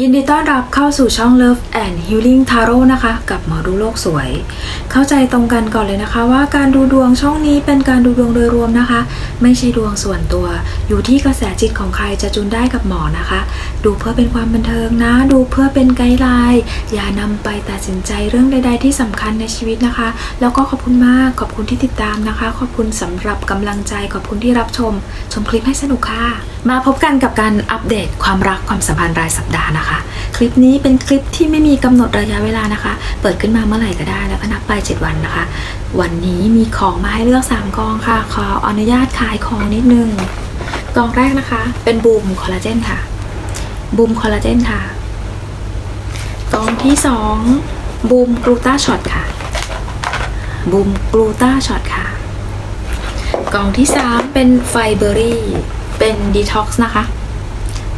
ยินดีต้อนรับเข้าสู่ช่อง Love and Healing Tarot นะคะ กับหมอดูโลกสวย เข้าใจตรงกันก่อนเลยนะคะ ว่าการดูดวงช่องนี้เป็นการดูดวงโดยรวมนะคะ ไม่ใช่ดวงส่วนตัว อยู่ที่กระแสจิตของใครจะจุนได้กับหมอนะคะ ดูเพื่อเป็นความบันเทิงนะ ดูเพื่อเป็นไกด์ไลน์อย่านำไปตัดสินใจเรื่องใด ๆ ที่สำคัญในชีวิตนะคะ แล้วก็ขอบคุณมากขอบคุณที่ติดตามนะคะ ขอบคุณสำหรับกำลังใจขอบคุณที่รับชม ชมคลิปให้สนุกค่ะ มาพบกันกับการอัปเดตความรักความสัมพันธ์รายสัปดาห์นะคะ คลิปนี้เป็นคลิปที่ไม่มีกำหนดระยะเวลานะคะ เปิดขึ้นมาเมื่อไหร่ก็ได้แล้วก็นับไป 7 วันนะคะ วันนี้มีของมาให้เลือก 3กองค่ะ ขออนุญาตขายของนิดนึงกองแรกนะคะ เป็นบูมคอลลาเจนค่ะบูมคอลลาเจนค่ะกองที่ 2บูมกลูตาช็อตค่ะบูมกลูตาช็อตค่ะกล่องที่ 3 เป็นไฟเบอรี่ เป็นดีท็อกซ์นะคะ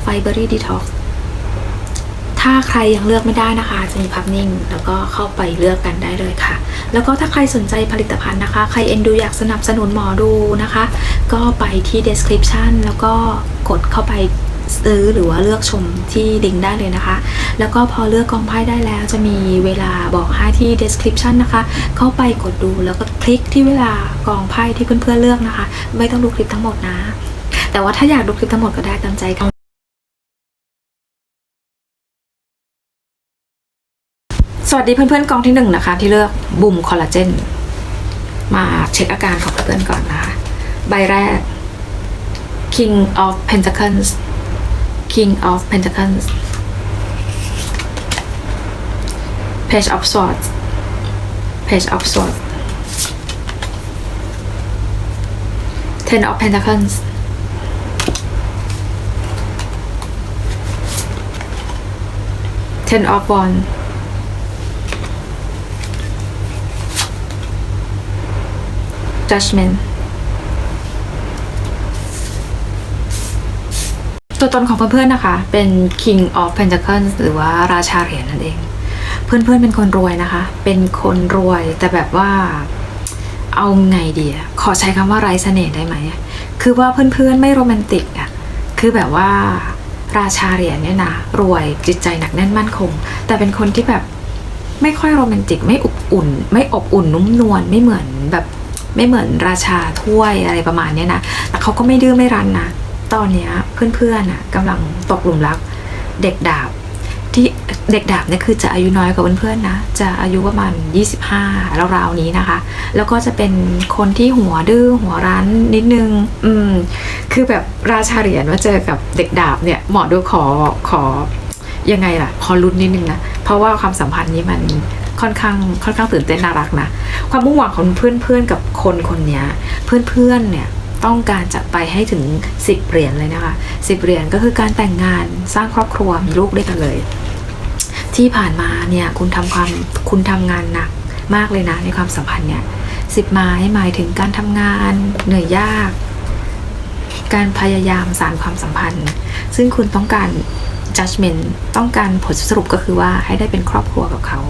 ไฟเบอรี่ดีท็อกซ์ถ้าใครยังเลือกไม่ได้นะคะ จะมีพับนิ่ง แล้วก็เข้าไปเลือกกันได้เลยค่ะ แล้วก็ถ้าใครสนใจผลิตภัณฑ์นะคะ ใครเอ็นดูอยากสนับสนุนหมอดูนะคะ ก็ไปที่ description แล้วก็กดเข้าไปซื้อหรือว่าเลือกชมที่ลิงก์ได้เลยนะคะ แล้วก็พอเลือกกองไพ่ได้แล้ว จะมีเวลาบอกให้ที่ description นะคะ เข้าไปกดดูแล้วก็คลิกที่เวลากองไพ่ที่เพื่อนๆเลือกนะคะ ไม่ต้องดูคลิปทั้งหมดนะ แต่ว่าถ้าอยากดูคลิปทั้งหมดก็ได้ตามใจกันสวัสดีเพื่อนๆกองที่หนึ่งนะคะ ที่เลือกบุมคอลลาเจนมาเช็คอาการของเพื่อนก่อนนะคะใบแรก King of Pentacles King of Pentacles Page of Swords Page of Swords Ten of Pentacles Ten of Wands judgment ตัวตนของเพื่อนๆนะคะ เป็น king of pentacles หรือว่าราชาเหรียญนั่นเอง เพื่อนๆเป็นคนรวยนะคะ เป็นคนรวยแต่แบบว่าเอาไงดีอะขอใช้คำว่าไร้เสน่ห์ได้ไหม คือว่าเพื่อนๆไม่โรแมนติกอะคือแบบว่า ราชาเหรียญเนี่ยนะรวยจิตใจหนักแน่นมั่นคง แต่เป็นคนที่แบบไม่ค่อยโรแมนติกไม่อบอุ่น ไม่อบอุ่นนุ่มนวลไม่เหมือนแบบไม่เหมือนราชาถ้วยอะไรประมาณเนี้ยนะแต่เขาก็ไม่ดื้อไม่รั้นนะตอนเนี้ยเพื่อนๆน่ะกำลังตกหลุมรักเด็กดาบ ที่เด็กดาบเนี่ยคือจะอายุน้อยกว่าเพื่อนๆนะ จะอายุประมาณ 25ราวๆนี้นะคะ แล้วก็จะเป็นคนที่หัวดื้อหัวรั้นนิดนึง อืม คือแบบราชาเหรียญมาเจอกับเด็กดาบเนี่ยหมอดูขอขอยังไงล่ะ ขอลุ้นนิดนึงนะ เพราะว่าความสัมพันธ์นี้มันค่อนข้างค่อนข้างตื่นเต้นน่ารักนะ ความมุ่งหวังของเพื่อนๆกับคนคนนี้เพื่อนๆเนี่ยต้องการจะไปให้ถึง 10เหรียญเลยนะคะ 10เหรียญก็คือการแต่งงานสร้างครอบครัวมีลูกด้วยกันเลย ที่ผ่านมาเนี่ยคุณทำความคุณทำงานหนักมากเลยนะในความสัมพันธ์เนี่ยสิบไม้หมายถึงการทำงานเหนื่อยยาก การพยายามสารความสัมพันธ์ ซึ่งคุณต้องการ judgment ต้องการผลสรุปก็คือว่าให้ได้เป็นครอบครัวกับเขา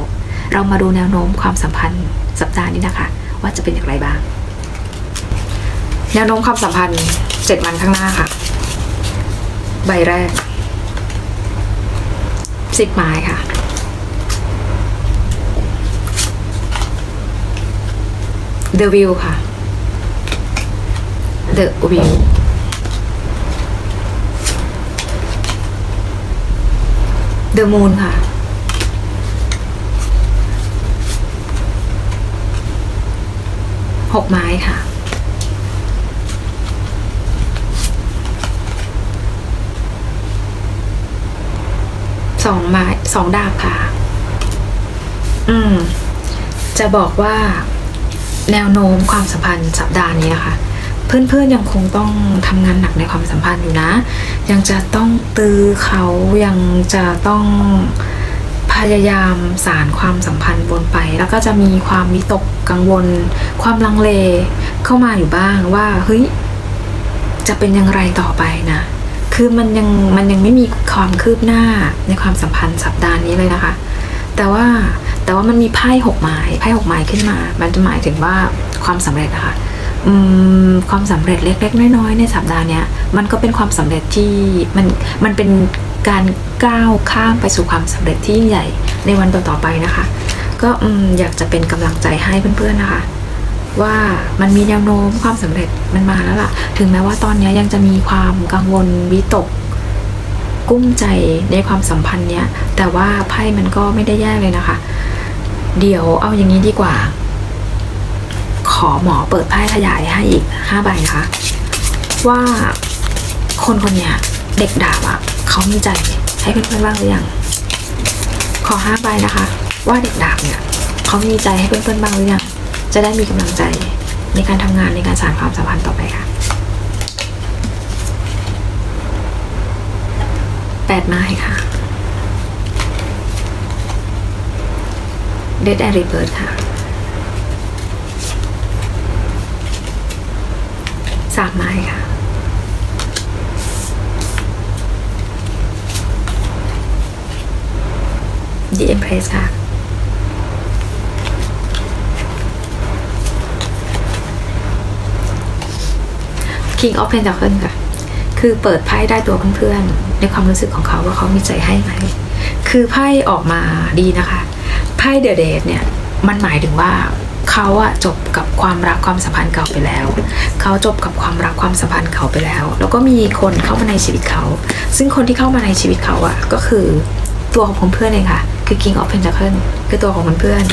เรามาดูแนวโน้มความสัมพันธ์ สัปดาห์นี้นะคะ ว่าจะเป็นอย่างไรบ้าง แนวโน้มความสัมพันธ์เจ็ดวันข้างหน้าค่ะ ใบแรกสิบไม้ค่ะ The View ค่ะ The View The Moon ค่ะ หกไม้ค่ะ สองไม้สองดาบค่ะ อืม จะบอกว่า แนวโน้มความสัมพันธ์สัปดาห์นี้นะคะเพื่อนๆยังคงต้องทำงานหนักในความสัมพันธ์อยู่นะ ยังจะต้องตือเขายังจะต้องพยายามสารความสัมพันธ์บนไป แล้วก็จะมีความวิตกกังวล ความลังเลเข้ามาอยู่บ้างว่าเฮ้ยจะเป็นอย่างไรต่อไปนะคือมันยังมันยังไม่มีความคืบหน้าในความสัมพันธ์สัปดาห์นี้เลยนะคะ แต่ว่าแต่ว่ามันมีไพ่หกไม้ไพ่หกไม้ขึ้นมา มันจะหมายถึงว่าความสำเร็จนะคะความสำเร็จเล็กๆน้อยๆในสัปดาห์นี้มันก็เป็นความสำเร็จที่มันมันเป็นการก้าวข้ามไปสู่ความสำเร็จที่ยิ่งใหญ่ในวันต่อๆไปนะคะ ก็อยากจะเป็นกำลังใจให้เพื่อนๆนะคะ ว่ามันมีแนวโน้มความสำเร็จมันมาแล้วล่ะ ถึงแม้ว่าตอนนี้ยังจะมีความกังวลวิตก กุ้มใจในความสัมพันธ์เนี้ย แต่ว่าไพ่มันก็ไม่ได้แย่เลยนะคะ เดี๋ยวเอาอย่างนี้ดีกว่า ขอหมอเปิดไพ่ขยายให้อีกห้าใบนะคะ ว่าคนคนเนี้ยเด็กดาบอะเขามีใจให้เพื่อนๆบ้างหรือยังขอห้าใบนะคะ ว่าเด็กดาบเนี่ยเขามีใจให้เพื่อนๆบ้างหรือยังจะได้มีกำลังใจในการทำงานในการสานความสัมพันธ์ต่อไปค่ะ แป ดไม้ค่ะเดดแอนรีเบิร์ดค่ะสามไม้ค่ะ The Empress ค่ะ King of Pentacle ค่ะ คือเปิดไพ่ได้ตัวเพื่อนๆในความรู้สึกของเขาว่าเขามีใจให้ไหมคือไพ่ออกมาดีนะคะไพ่เดอะเดทเนี่ยมันหมายถึงว่าเขาอะจบกับความรักความสัมพันธ์เก่าไปแล้ว เขาจบกับความรักความสัมพันธ์เก่าไปแล้ว แล้วก็มีคนเข้ามาในชีวิตเขา ซึ่งคนที่เข้ามาในชีวิตเขาอะก็คือตัวของเพื่อนเองค่ะ คือ King of Pentacles คือตัวของเพื่อน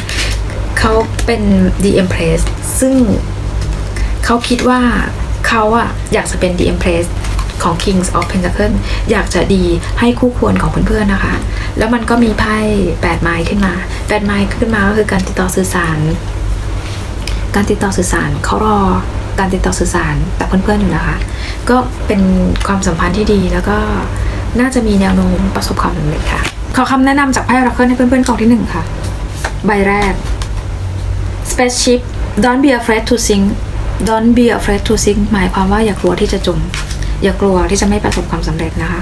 เขาเป็น The Empress ซึ่งเขาคิดว่าเขาอะอยากจะเป็น The Empress ของ Kings of Pentacle อยากจะดีให้คู่ควรของเพื่อนๆนะคะ แล้วมันก็มีไพ่แปดไม้ขึ้นมาแปดไม้ขึ้นมาก็คือการติดต่อสื่อสาร การติดต่อสื่อสารเขารอการติดต่อสื่อสารแต่เพื่อนๆอยู่นะคะ ก็เป็นความสัมพันธ์ที่ดีแล้วก็น่าจะมีแนวโน้มประสบความสำเร็จค่ะ ขอคำแนะนำจากไพ่รักเกิลให้เพื่อนๆกองที่หนึ่งค่ะ ใบแรก spaceship don't be afraid to sing don't be afraid to sing หมายความว่าอย่ากลัวที่จะจม อย่ากลัวที่จะไม่ประสบความสำเร็จนะคะ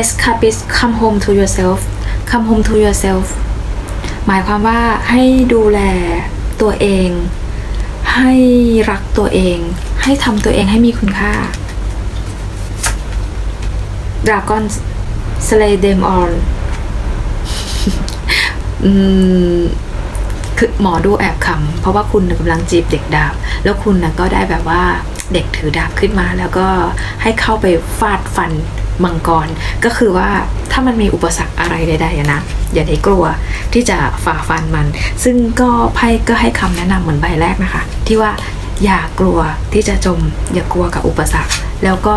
escapist come home to yourself come home to yourself หมายความว่าให้ดูแลตัวเอง ให้รักตัวเอง ให้ทำตัวเองให้มีคุณค่า Dragon slay them all อืมคือหมอดูแอบขำเพราะว่าคุณกำลังจีบเด็กดาบ แล้วคุณนะก็ได้แบบว่า เด็กถือดาบขึ้นมาแล้วก็ให้เข้าไปฟาดฟันมังกร ก็คือว่าถ้ามันมีอุปสรรคอะไรใดๆนะ อย่าได้กลัวที่จะฝ่าฟันมัน ซึ่งก็ไพ่ก็ให้คำแนะนำเหมือนใบแรกนะคะ ที่ว่าอย่ากลัวที่จะจม อย่ากลัวกับอุปสรรค แล้วก็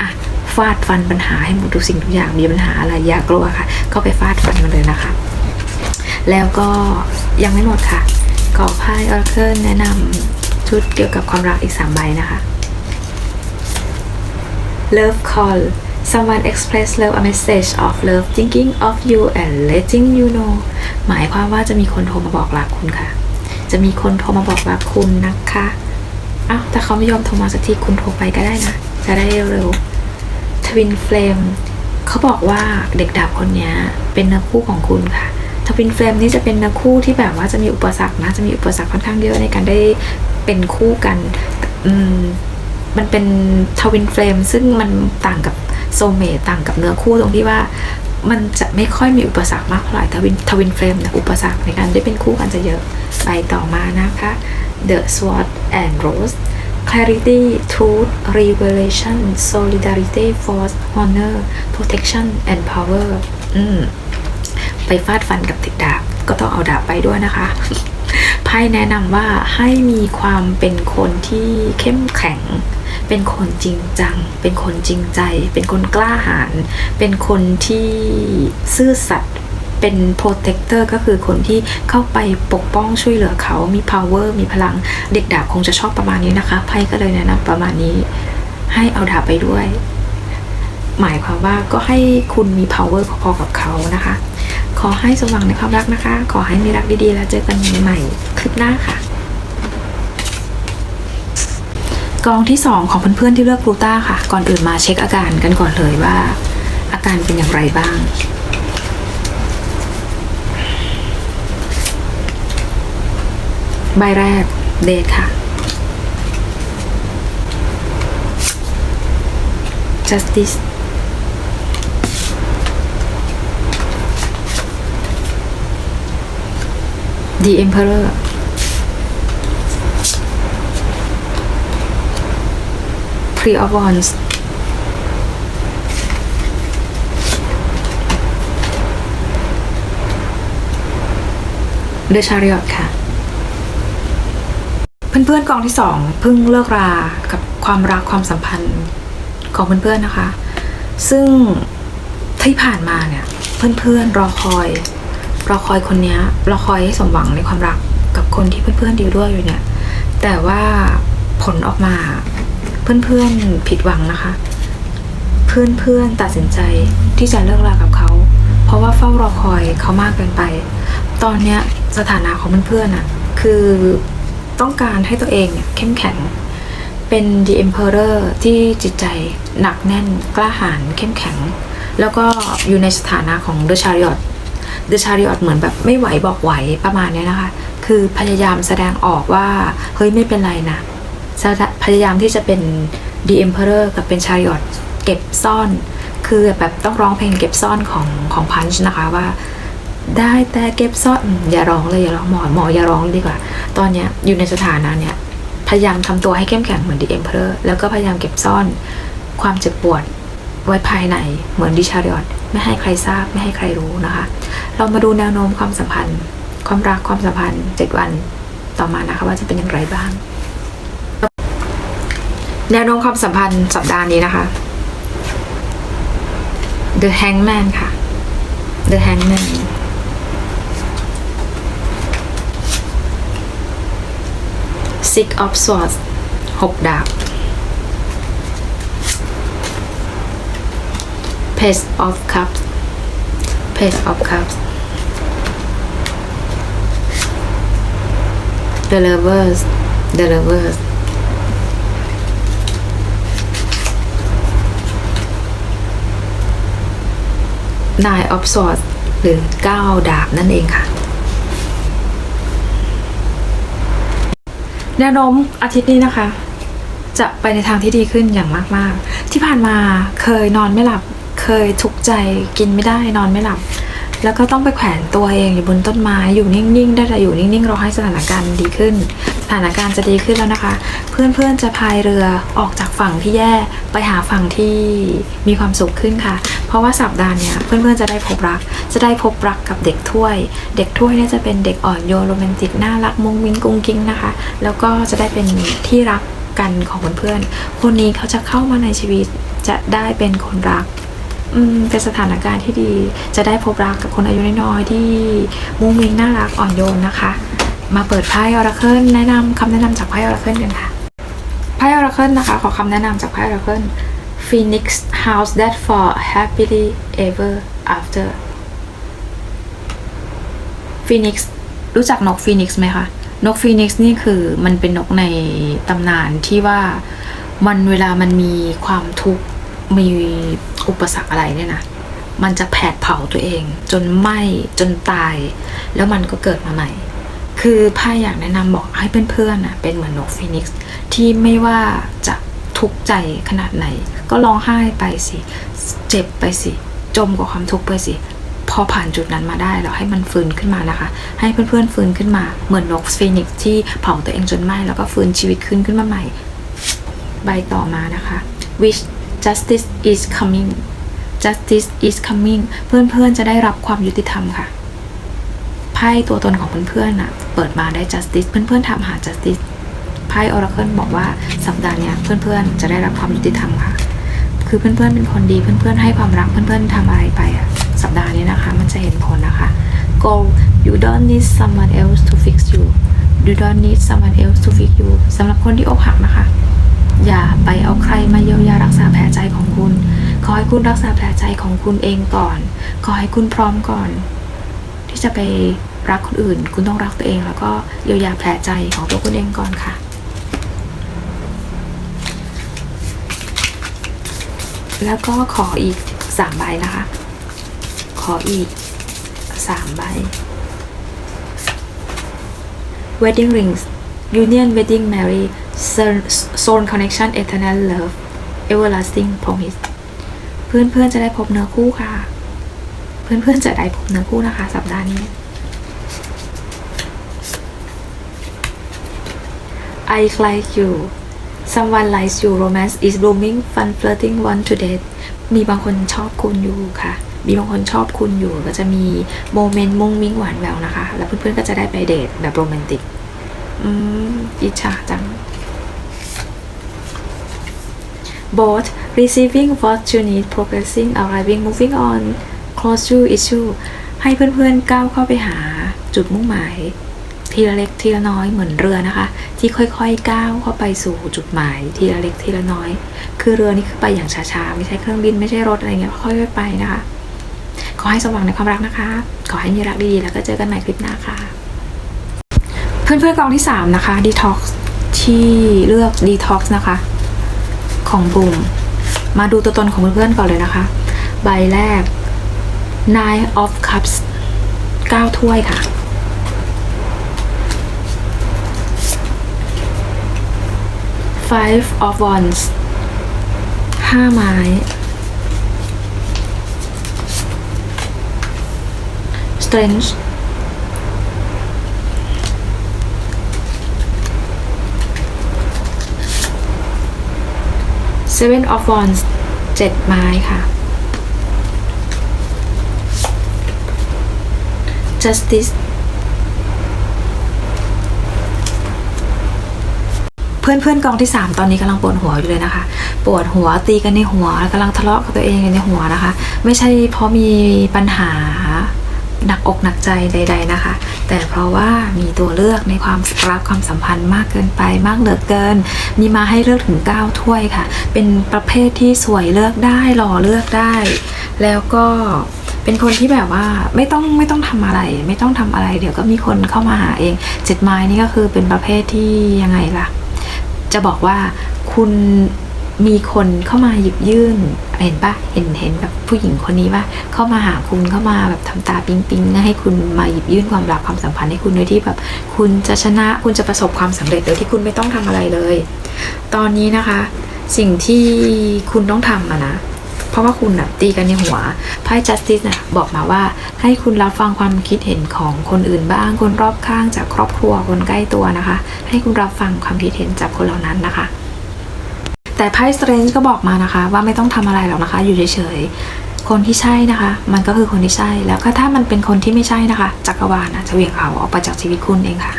อะฟาดฟันปัญหาให้หมดทุกสิ่งทุกอย่างมีปัญหาอะไรอย่ากลัวค่ะก็ไปฟาดฟันมันเลยนะคะ แล้วก็ยังไม่หมดค่ะขอไพ่ออร์เคิลแนะนำ ชุดเกี่ยวกับความรักอีกสามใบนะคะ Love call someone express love a message of love thinking of you and letting you know หมายความว่าจะมีคนโทรมาบอกรักคุณค่ะ จะมีคนโทรมาบอกรักคุณนะคะอ้าวถ้าเขาไม่ยอมโทรมาสักทีคุณโทรไปก็ได้นะ จะได้เร็วๆ Twin Flame เขาบอกว่าเด็กดาบคนนี้เป็นเนื้อคู่ของคุณค่ะ ทวินเฟลมนี่จะเป็นนื้อคู่ที่แบบว่าจะมีอุปสรรคนะ จะมีอุปสรรคค่อนข้างเยอะในการได้เป็นคู่กันอืมมันเป็นทวินเฟลมซึ่งมันต่างกับโซเมตต่างกับเนื้อคู่ตรงที่ว่ามันจะไม่ค่อยมีอุปสรรคมากเท่าไหร่ทวินทวินเฟลมนี่ยอุปสรรคในการได้เป็นคู่กันจะเยอะไปต่อมานะคะ The Sword and Rose clarity truth revelation solidarity force honor protection and power อืม ไปฟาดฟันกับติดดาบ ก็ต้องเอาดาบไปด้วยนะคะไพ่แนะนำว่าให้มีความเป็นคนที่เข้มแข็ง เป็นคนจริงจัง เป็นคนจริงใจ เป็นคนกล้าหาญ เป็นคนที่ซื่อสัตย์ เป็นโปรเทคเตอร์ก็คือคนที่เข้าไปปกป้องช่วยเหลือเขา มี power มีพลัง เด็กดาบคงจะชอบประมาณนี้นะคะ ไพ่ก็เลยแนะนำประมาณนี้ ให้เอาดาบไปด้วย หมายความว่าก็ให้คุณมี power พอๆกับเขานะคะ อให้สมหวังในความรักนะคะ ขอให้มีรักดีๆ แล้วเจอกันใหม่คลิปหน้าค่ะกองที่ 2 ของเพื่อนๆที่เลือกกลูต้าค่ะ ก่อนอื่นมาเช็คอาการกันก่อนเลยว่า อาการเป็นอย่างไรบ้าง ใบแรกเดทค่ะ justice The Emperor Three of Wands The Chariot ค่ะ เพื่อนๆกองที่สองเพิ่งเลิกรากับความรักความสัมพันธ์ของเพื่อนๆนะคะ ซึ่งที่ผ่านมาเนี่ย เพื่อนๆรอคอย รอคอยคนนี้ยรอคอยให้สมหวังในความรักกับคนที่เพื่อนๆดีลด้วยอยู่เนี่ย แต่ว่าผลออกมาเพื่อนๆผิดหวังนะคะ เพื่อนๆตัดสินใจที่จะเลิกรากับเขา เพราะว่าเฝ้ารอคอยเขามากเกินไป ตอนเนี้ยสถานะของเพื่อนๆอะคือต้องการให้ตัวเองเนี่ยเข้มแข็ง เป็น The Emperor ที่จิตใจหนักแน่นกล้าหาญเข้มแข็ง แล้วก็อยู่ในสถานะของ The Chariot The Chariot เหมือนแบบไม่ไหวบอกไหวประมาณนี้นะคะ คือพยายามแสดงออกว่าเฮ้ยไม่เป็นไรนะ พยายามที่จะเป็น The Emperor กับเป็น Chariot เก็บซ่อน คือแบบต้องร้องเพลงเก็บซ่อนของของพันช์นะคะว่าได้แต่เก็บซ่อนอย่าร้องเลยอย่าร้องหมอหมออย่าร้องดีกว่า ตอนเนี้ยอยู่ในสถานะเนี้ยพยายามทำตัวให้เข้มแข็งเหมือน The Emperor แล้วก็พยายามเก็บซ่อนความเจ็บปวดไว้ภายในเหมือนดิชาริอตไม่ให้ใครทราบไม่ให้ใครรู้นะคะ เรามาดูแนวโน้มความสัมพันธ์ ความรักความสัมพันธ์เจ็ดวันต่อมานะคะว่าจะเป็นอย่างไรบ้าง แนวโน้มความสัมพันธ์สัปดาห์นี้นะคะ The Hangman ค่ะ The Hangman Six of Swords หกดาบ Page of Cups Page of Cups The Lovers The Lovers Nine of Swords หรือ9ดาบนั่นเองค่ะแนวโน้มอาทิตย์นี้นะคะ จะไปในทางที่ดีขึ้นอย่างมาก ๆ ที่ผ่านมาเคยนอนไม่หลับ เคยทุกข์ใจกินไม่ได้นอนไม่หลับ แล้วก็ต้องไปแขวนตัวเองอยู่บนต้นไม้อยู่นิ่งๆ ได้แต่อยู่นิ่งๆรอให้สถานการณ์ดีขึ้น สถานการณ์จะดีขึ้นแล้วนะคะ เพื่อนๆจะพายเรือออกจากฝั่งที่แย่ไปหาฝั่งที่มีความสุขขึ้นค่ะ เพราะว่าสัปดาห์เนี้ยเพื่อนๆจะได้พบรัก จะได้พบรักกับเด็กถ้วย เด็กถ้วยเนี่ยจะเป็นเด็กอ่อนโยนโรแมนติกน่ารักมุ้งมิ้งกุ้งกิ้งนะคะ แล้วก็จะได้เป็นที่รักกันของเพื่อนๆ คนนี้เขาจะเข้ามาในชีวิตจะได้เป็นคนรัก อืมเป็นสถานการณ์ที่ดี จะได้พบรักกับคนอายุน้อยๆที่มุ้งมิ้งน่ารักอ่อนโยนนะคะ มาเปิดไพ่ออราเคิลแนะนำคำแนะนำจากไพ่ออราเคิลกันค่ะไพ่ออราเคิลนะคะ ขอคำแนะนำจากไพ่ออราเคิล Phoenix house that fall happily ever after Phoenix รู้จักนก Phoenix ไหมคะ นก Phoenix นี่คือมันเป็นนกในตำนานที่ว่ามันเวลามันมีความทุกข์ มีอุปสรรคอะไรเนี่ยนะ มันจะแผดเผาตัวเอง จนไหม้จนตาย แล้วมันก็เกิดมาใหม่ คือพ่าอยากแนะนำบอกให้เพื่อนๆนะเป็นเหมือนนกฟีนิกซ์ที่ไม่ว่าจะทุกข์ใจขนาดไหน ก็ร้องไห้ไปสิ เจ็บไปสิ จมกับความทุกข์ไปสิ พอผ่านจุดนั้นมาได้แล้วให้มันฟื้นขึ้นมานะคะ ให้เพื่อนๆฟื้นขึ้นมา เหมือนนกฟีนิกซ์ที่เผาตัวเองจนไหม้แล้วก็ฟื้นชีวิตขึ้นขึ้นมาใหม่ ใบต่อมานะคะ which justice is coming justice is coming เพื่อนๆจะได้รับความยุติธรรมค่ะไพ่ตัวตนของเพื่อนๆน่ะเปิดมาได้ justice เพื่อนๆถามหา justice ไพ่ oracle บอกว่าสัปดาห์นี้เพื่อนๆจะได้รับความยุติธรรมค่ะ คือเพื่อนๆเป็นคนดีเพื่อนๆให้ความรักเพื่อนๆทำอะไรไปอะสัปดาห์นี้นะคะ มันจะเห็นผลนะคะ go you don't need someone else to fix you you don't need someone else to fix you สำหรับคนที่อกหักนะคะ อย่าไปเอาใครมาเยียวยารักษาแผลใจของคุณ ขอให้คุณรักษาแผลใจของคุณเองก่อน ขอให้คุณพร้อมก่อน ที่จะไปรักคนอื่น คุณต้องรักตัวเอง แล้วก็เยียวยาแผลใจของตัวคุณเองก่อนค่ะแล้วก็ขออีกสามใบนะคะ ขออีกสามใบ wedding rings union wedding marry soul connection eternal love everlasting promise เพื่อนๆจะได้พบเนื้อคู่ค่ะ เพื่อนๆจะได้พบเนื้อคู่นะคะ สัปดาห์นี้ I like you someone likes you romance is blooming fun flirting want to date มีบางคนชอบคุณอยู่ค่ะ มีบางคนชอบคุณอยู่ ก็จะมีโมเมนต์มุ้งมิ้งหวานแววนะคะ แล้วเพื่อนๆก็จะได้ไปเดทแบบโรแมนติก อืมอิจฉาจัง both receiving what you need progressing arriving moving on close to issue ให้เพื่อนๆก้าวเข้าไปหาจุดมุ่งหมาย ทีละเล็กทีละน้อยเหมือนเรือนะคะ ที่ค่อยๆก้าวเข้าไปสู่จุดหมาย ทีละเล็กทีละน้อย คือเรือนี่คือไปอย่างช้าๆ ไม่ใช่เครื่องบินไม่ใช่รถอะไรเงี้ยค่อยๆไปนะคะ ขอให้สมหวังในความรักนะคะ ขอให้มีรักดีๆแล้วก็เจอกันใหม่คลิปหน้าค่ะ เพื่อนๆกองที่ 3 นะคะ Detox ที่เลือก Detox นะคะ ของบูมมาดูตัวตนของเพื่อนๆก่อนเลยนะคะ ใบแรก Nine of Cups 9 ถ้วยค่ะ Five of Wands ห้าไม้ Strength Seven of Wands เจ็ดไม้ค่ะ Justice เพื่อนเพื่อนๆกองที่ 3 ตอนนี้กำลังปวดหัวอยู่เลยนะคะ ปวดหัวตีกันในหัวกำลังทะเลาะกับตัวเองกันในหัวนะคะ ไม่ใช่เพราะมีปัญหาหนักอกหนักใจใด ๆนะคะ แต่เพราะว่ามีตัวเลือกในความรักความสัมพันธ์มากเกินไปมากเหลือเกิน มีมาให้เลือกถึง 9 ถ้วยค่ะ เป็นประเภทที่สวยเลือกได้หล่อเลือกได้ แล้วก็เป็นคนที่แบบว่าไม่ต้องไม่ต้องทำอะไร ไม่ต้องทำอะไร เดี๋ยวก็มีคนเข้ามาหาเองเจ็ดไม้นี่ก็คือเป็นประเภทที่ยังไงล่ะ จะบอกว่าคุณ มีคนเข้ามาหยิบยื่นเห็นปะเห็นเห็นแบบผู้หญิงคนนี้ปะเข้ามาหาคุณเข้ามาแบบทำตาปิ๊งปิ๊งให้คุณมาหยิบยื่นความรักความสัมพันธ์ให้คุณโดยที่แบบ คุณจะชนะคุณจะประสบความสำเร็จโดยที่คุณไม่ต้องทำอะไรเลย ตอนนี้นะคะ สิ่งที่คุณต้องทำอะนะเพราะว่าคุณน่ะตีกันในหัวไพ่ justice น่ะบอกมาว่า ให้คุณรับฟังความคิดเห็นของคนอื่นบ้าง คนรอบข้างจากครอบครัวคนใกล้ตัวนะคะ ให้คุณรับฟังความคิดเห็นจากคนเหล่านั้นนะคะ แต่ไพ่ strange ก็บอกมานะคะ ว่าไม่ต้องทำอะไรหรอกนะคะ อยู่เฉยๆคนที่ใช่นะคะ มันก็คือคนที่ใช่แล้วก็ถ้ามันเป็นคนที่ไม่ใช่นะคะจักรวาลนะจะเหวี่ยงเขาออกไปจากชีวิตคุณเองค่ะ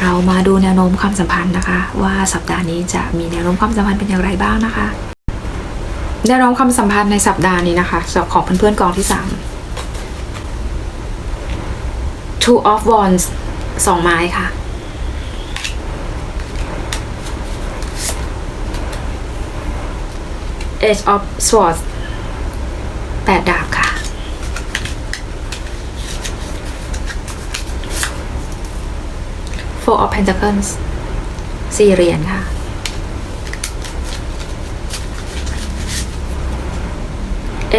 เรามาดูแนวโน้มความสัมพันธ์นะคะ ว่าสัปดาห์นี้จะมีแนวโน้มความสัมพันธ์เป็นอย่างไรบ้างนะคะแนวโน้มความสัมพันธ์ในสัปดาห์นี้นะคะสำหรับของเพื่อนๆกองที่3 Two of Wands สองไม้ค่ะ Age of Swords แปดดาบค่ะ Four of Pentacles สี่เหรียญค่ะ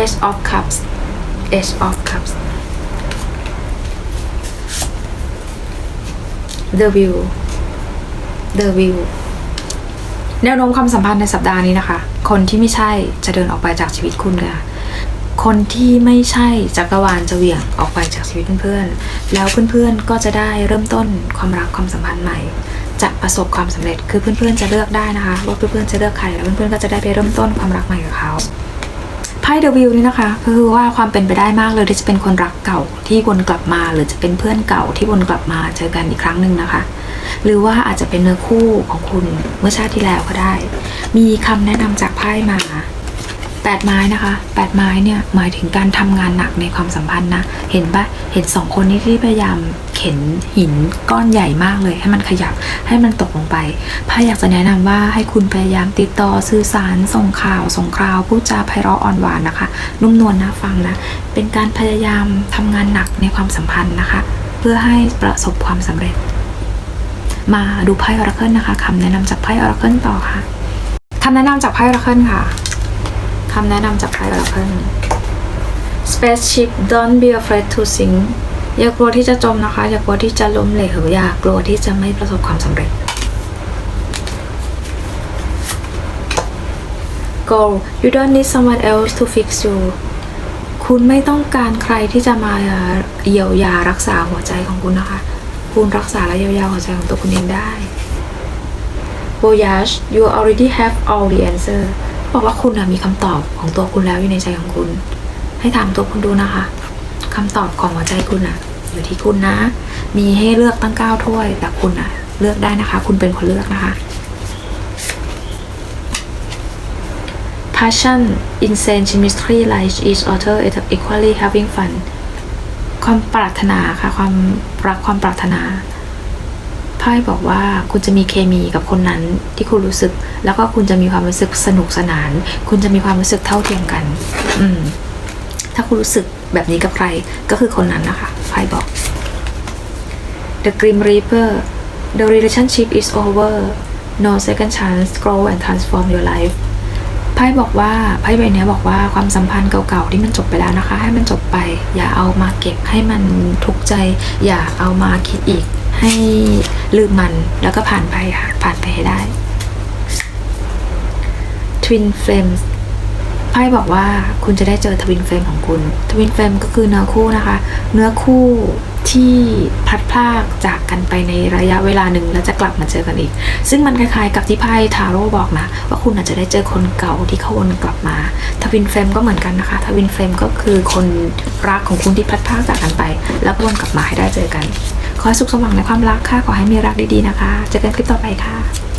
Ace of Cups Ace of Cups The View The View แนวโน้มความสัมพันธ์ในสัปดาห์นี้นะคะ คนที่ไม่ใช่จะเดินออกไปจากชีวิตคุณค่ะคนที่ไม่ใช่จักรวาลจะเหวี่ยงออกไปจากชีวิตเพื่อนๆ แล้วเพื่อนๆก็จะได้เริ่มต้นความรักความสัมพันธ์ใหม่ จะประสบความสำเร็จคือเพื่อนๆจะเลือกได้นะคะ ว่าเพื่อนๆจะเลือกใครแล้วเพื่อนๆก็จะได้ไปเริ่มต้นความรักใหม่กับเขา ไพ่เดวิลนี่นะคะก็คือว่าความเป็นไปได้มากเลยที่จะเป็นคนรักเก่าที่วนกลับมา หรือจะเป็นเพื่อนเก่าที่วนกลับมาเจอกันอีกครั้งหนึ่งนะคะ หรือว่าอาจจะเป็นเนื้อคู่ของคุณเมื่อชาติที่แล้วก็ได้ มีคำแนะนำจากไพ่มาแปดไม้นะคะแปดไม้เนี่ยหมายถึงการทำงานหนักในความสัมพันธ์นะ เห็นปะเห็นสองคนนี้ที่พยายาม เข็นหินก้อนใหญ่มากเลย ให้มันขยับให้มันตกลงไปไพ่อยากจะแนะนำว่าให้คุณพยายามติดต่อสื่อสารส่งข่าวส่งคราวพูดจาไพเราะอ่อนหวานนะคะ นุ่มนวลนะฟังนะ เป็นการพยายามทำงานหนักในความสัมพันธ์นะคะ เพื่อให้ประสบความสำเร็จ มาดูไพ่ออร์เคิลนะคะคำแนะนำจากไพ่ออร์เคิลต่อค่ะคำแนะนำจากไพ่ออร์เคิลค่ะคำแนะนำจากไพ่ออร์เคิล Spaceship don't be afraid to sink อย่ากลัวที่จะจมนะคะ อย่ากลัวที่จะล้มเหลวอย่ากลัวที่จะไม่ประสบความสำเร็จ Go you don't need someone else to fix you คุณไม่ต้องการใครที่จะมาเยียวยารักษาหัวใจของคุณนะคะ คุณรักษาและเยียวยาหัวใจของตัวคุณเองได้ voyage you already have all the answer บอกว่าคุณนะมีคำตอบของตัวคุณแล้วอยู่ในใจของคุณ ให้ถามตัวคุณดูนะคะ คำตอบของหัวใจคุณอะอยู่ที่คุณนะ มีให้เลือกตั้งเก้าถ้วย แต่คุณอะเลือกได้นะคะ คุณเป็นคนเลือกนะคะ passion insane chemistry like each other equally having fun ความปรารถนาค่ะ ความรักความปรารถนาไพ่บอกว่าคุณจะมีเคมีกับคนนั้นที่คุณรู้สึก แล้วก็คุณจะมีความรู้สึกสนุกสนาน คุณจะมีความรู้สึกเท่าเทียมกัน อืม ถ้าคุณรู้สึกแบบนี้กับใครก็คือคนนั้นนะคะไพ่บอก The Grim Reaper The relationship is over no second chance grow and transform your life ไพ่บอกว่าไพ่ใบเนี้ยบอกว่าความสัมพันธ์เก่าๆที่มันจบไปแล้วนะคะ ให้มันจบไป อย่าเอามาเก็บให้มันทุกข์ใจ อย่าเอามาคิดอีก ให้ลืมมันแล้วก็ผ่านไปค่ะผ่านไปให้ได้ Twin Flames ไพ่บอกว่าคุณจะได้เจอทวินเฟรมของคุณ ทวินเฟรมก็คือเนื้อคู่นะคะ เนื้อคู่ที่พลัดพรากจากกันไปในระยะเวลาหนึ่งแล้วจะกลับมาเจอกันอีก ซึ่งมันคล้ายๆกับที่ไพ่ทาโร่บอกนะ ว่าคุณอาจจะได้เจอคนเก่าที่เขาวนกลับมา ทวินเฟรมก็เหมือนกันนะคะ ทวินเฟรมก็คือคนรักของคุณที่พลัดพรากจากกันไป แล้ววนกลับมาให้ได้เจอกัน ขอให้สุขสว่างในความรักค่ะ ขอให้มีรักดีๆนะคะ เจอกันคลิปต่อไปค่ะ